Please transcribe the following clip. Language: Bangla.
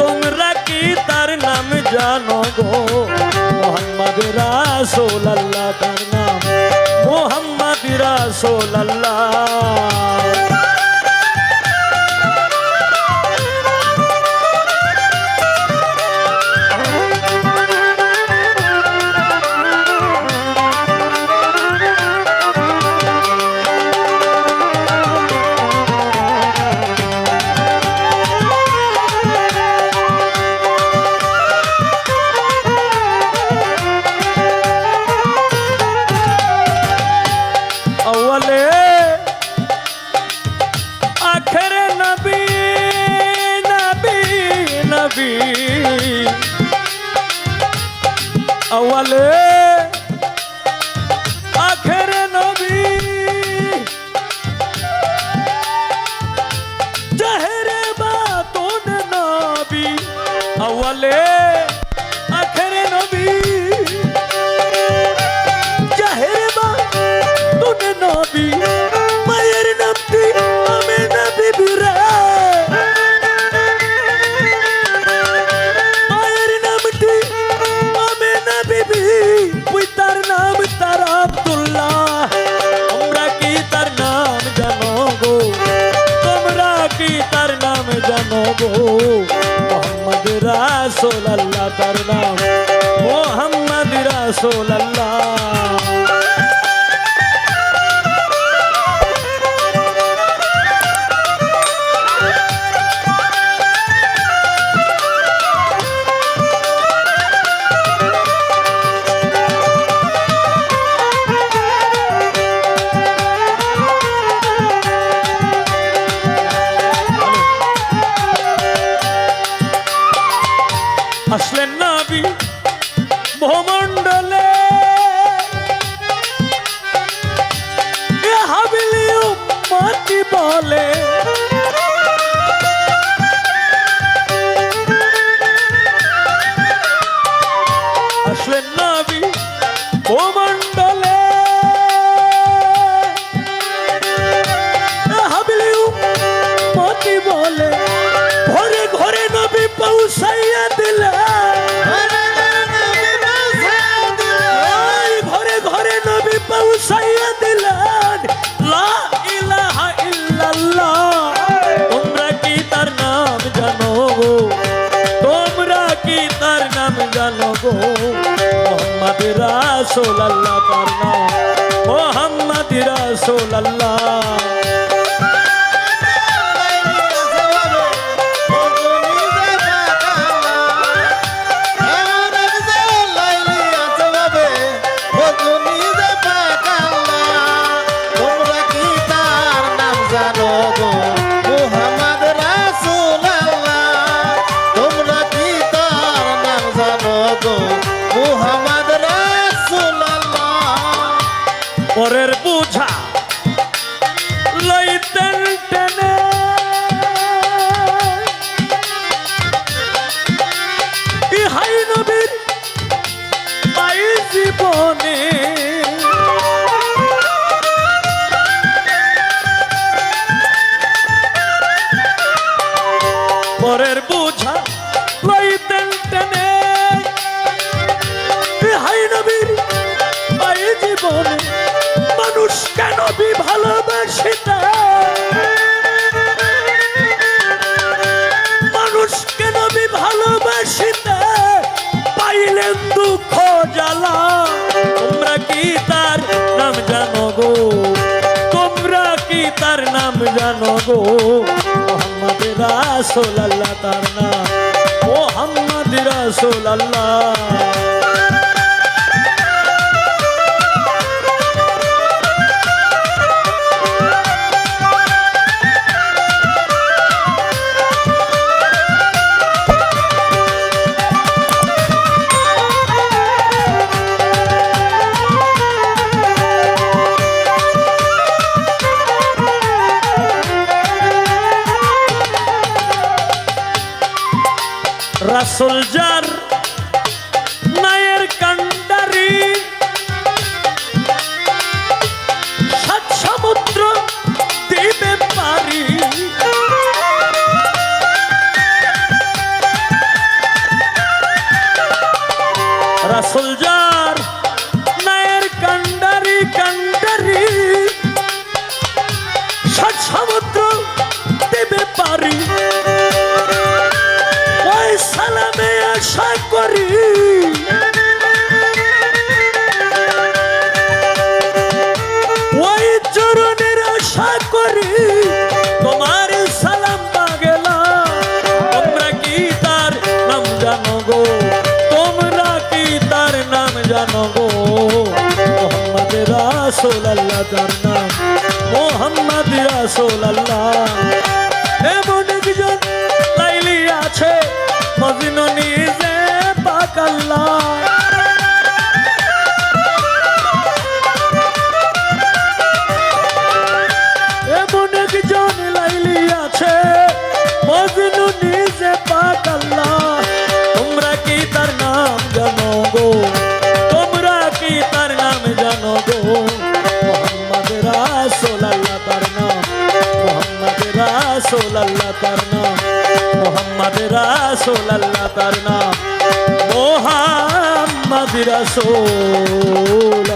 তোমরা কি তার নাম জানো গো? মোহাম্মদ রাসুলুল্লাহ তার নাম মোহাম্মদ রাসুলুল্লাহ। o Ale. রাসূল আসলেন নাবি। ভূমণ্ডলে হাবিলি উম্মতি বলে। আসলেন নাবি ভূমণ্ডলে হাবিলি উম্মতি বলে। ঘরে ঘরে নবী পৌঁছাইয়া জানো গো? মোহাম্মদ রাসূল আল্লাহ তার মোহাম্মদ রাসূল আল্লাহ পরের বুঝা লইতেন টেনে। ইহাই নবীর পাই জীবনে। পরের বুঝা লইতেন টেনে। হাই নবীর পাই জীবনে। কেন বি ভালোবাসিতে মানুষ কেন বি ভালোবাসিতে পাইলেন দুঃখ জ্বালা। তোমরা কি তার নাম জানো গো? তোমরা কি তার নাম জানো গো? মোহাম্মদ রাসূল আল্লাহ তার নাম। মোহাম্মদ রাসূল আল্লাহ রাসুল যার মায়ের কান্ডারি সাত সমুদ্র দিবে পারি। আসল যার নায়ের কান্ডারি কান্ডারি ষাট সমুদ্র দেবে পারি। আশা করি। ওই চরণের আশা করি তোমার সালাম পাগেলা তোমরা কি তার নাম জানো গো? তোমরা কি তার নাম জানো গো? মোহাম্মদ রাসূল আল্লাহ তার নাম, মোহাম্মদ রাসূল আল্লাহ এমন একজন মজনু নিজে পাক রাসূল আল্লাহ তার নাম। মোহাম্মদ রাসূল